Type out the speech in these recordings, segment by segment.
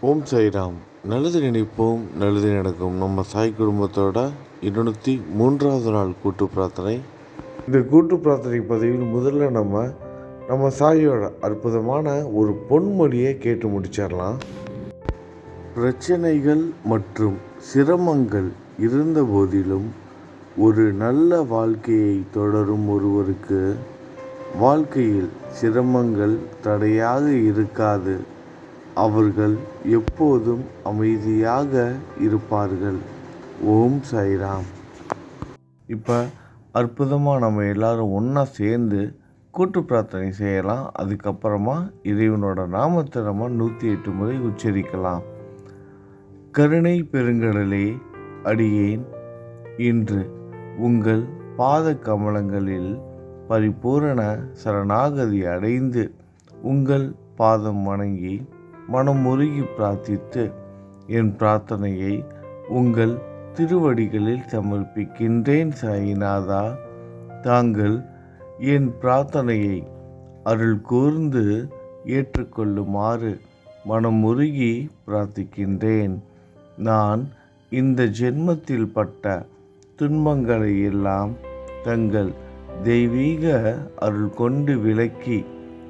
ஓம் சாய்ராம். நல்லது நினைப்போம் நல்லது நடக்கும். நம்ம சாய் குடும்பத்தோட இருநூற்றி மூன்றாவது நாள் கூட்டு பிரார்த்தனை. இந்த கூட்டு பிரார்த்தனை பதிவில் முதல்ல நம்ம நம்ம சாயோட அற்புதமான ஒரு பொன்மொழியை கேட்டு முடிச்சிடலாம். பிரச்சனைகள் மற்றும் சிரமங்கள் இருந்த போதிலும் ஒரு நல்ல வாழ்க்கையை தொடரும் ஒருவருக்கு வாழ்க்கையில் சிரமங்கள் தடையாக இருக்காது. அவர்கள் எப்போதும் அமைதியாக இருப்பார்கள். ஓம் சாய்ராம். இப்போ அற்புதமாக நம்ம எல்லாரும் ஒன்றா சேர்ந்து கூட்டு பிரார்த்தனை செய்யலாம். அதுக்கப்புறமா இறைவனோட நாமத்தை நம்ம நூற்றி எட்டு முறை உச்சரிக்கலாம். கருணை பெருங்கடலே அடியேன் இன்று உங்கள் பாத கமலங்களில் பரிபூரண சரணாகதி அடைந்து உங்கள் பாதம் வணங்கி மனமுருகி பிரார்த்தித்து என் பிரார்த்தனையை உங்கள் திருவடிகளில் சமர்ப்பிக்கின்றேன் சாயிநாதா. தாங்கள் என் பிரார்த்தனையை அருள் கூர்ந்து ஏற்றுக்கொள்ளுமாறு மனமுருகி பிரார்த்திக்கின்றேன். நான் இந்த ஜென்மத்தில் பட்ட துன்பங்களை எல்லாம் தங்கள் தெய்வீக அருள் கொண்டு விலக்கி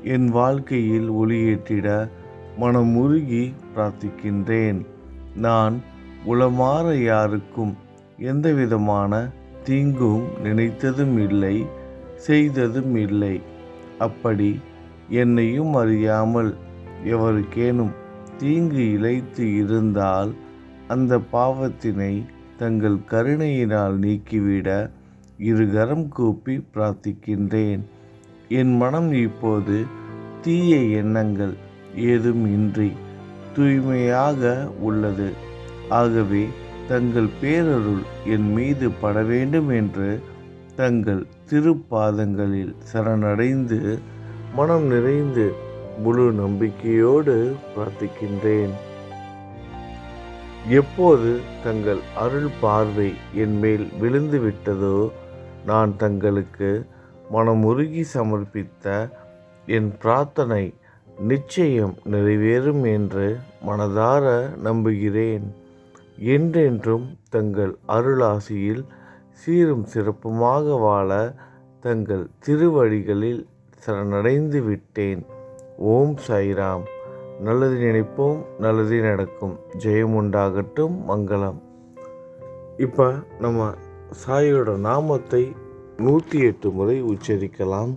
என் வாழ்க்கையில் ஒளியேற்றிட மனமுருகி பிரார்த்திக்கின்றேன். நான் உளமாற யாருக்கும் எந்தவிதமான தீங்கும் நினைத்ததும் இல்லை செய்ததும் இல்லை. அப்படி என்னையும் அறியாமல் எவருக்கேனும் தீங்கு இழைத்து இருந்தால் அந்த பாவத்தினை தங்கள் கருணையினால் நீக்கிவிட இருகரம் கூப்பி பிரார்த்திக்கின்றேன். என் மனம் இப்போது தீய எண்ணங்கள் ஏதும் இன்றி தூய்மையாக உள்ளது. ஆகவே தங்கள் பேரருள் என் மீது பட வேண்டும் என்று தங்கள் திருப்பாதங்களில் சரணடைந்து மனம் நிறைந்து முழு நம்பிக்கையோடு பிரார்த்திக்கின்றேன். எப்போது தங்கள் அருள் பார்வை என் மேல் விழுந்து விட்டதோ நான் தங்களுக்கு மனமுருகி சமர்ப்பித்த என் பிரார்த்தனை நிச்சயம் நிறைவேறும் என்று மனதார நம்புகிறேன். என்றென்றும் தங்கள் அருளாசியில் சீரும் சிறப்புமாக வாழ தங்கள் திருவடிகளில் சரணடைந்து விட்டேன். ஓம் சாய்ராம். நல்லது நினைப்போம் நல்லது நடக்கும். ஜெயம் உண்டாகட்டும் மங்களம். இப்போ நம்ம சாயோட நாமத்தை நூற்றி எட்டு முறை உச்சரிக்கலாம்.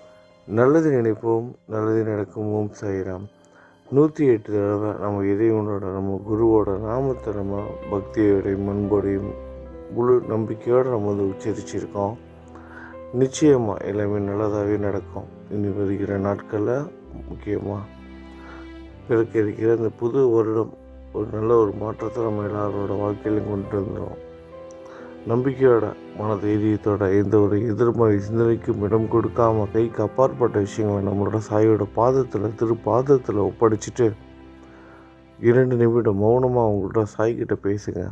நல்லது நினைப்போம் நல்லது நடக்கும் ஓம் சாய்ராம். நூற்றி எட்டு தடவை நம்ம இறைவனோட நம்ம குருவோட நாமத்தை நம்ம பக்தியோடையும் அன்போடையும் முழு நம்பிக்கையோடு நம்ம வந்து உச்சரிச்சிருக்கோம். நிச்சயமாக எல்லாமே நல்லதாகவே நடக்கும். இனி வருகிற நாட்களில் முக்கியமாக பிறக்க இருக்கிற இந்த புது வருடம் ஒரு நல்ல ஒரு மாற்றத்தை நம்ம எல்லாரோட வாழ்க்கையிலும் கொண்டு வந்துடும் நம்பிக்கையோட மன தைரியத்தோட எந்த ஒரு எதிர்மறை சிந்தனைக்கும் இடம் கொடுக்காம கைக்கு அப்பாற்பட்ட விஷயங்களை நம்மளோட சாயோட பாதத்தில் திரு பாதத்தில் ஒப்படைச்சிட்டு இரண்டு நிமிடம் மௌனமாக அவங்கள்ட்ட சாய்கிட்ட பேசுங்க.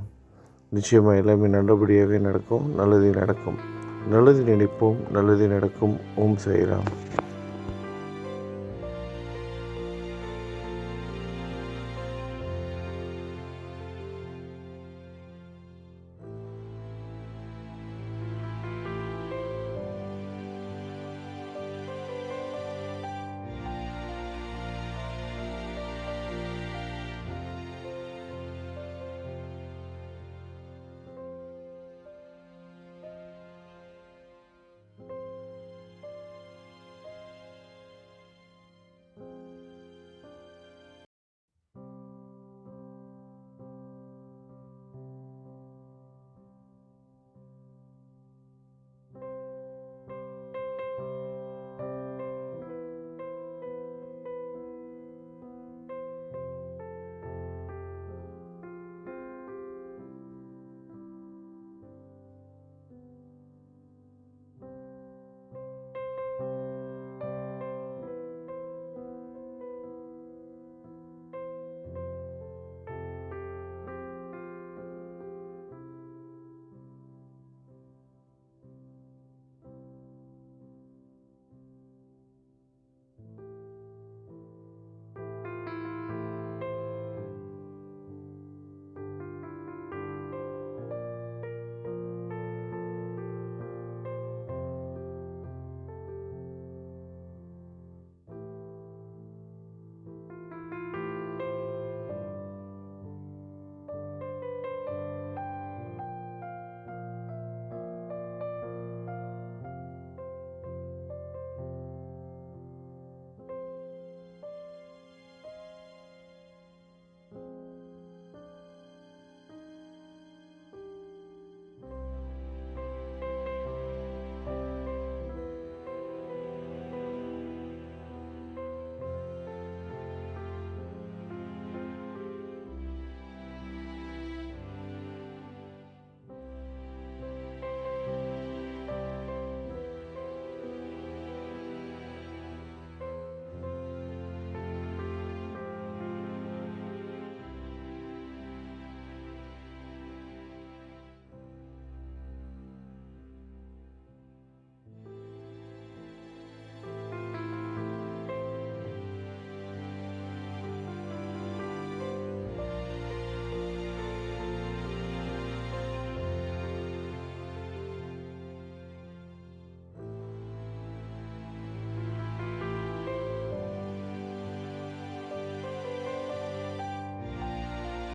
நிச்சயமாக எல்லாமே நல்லபடியாகவே நடக்கும். நல்லதே நடக்கும். நல்லது நினைப்போம். நல்லது நடக்கும். ஓம் சாய்ராம்.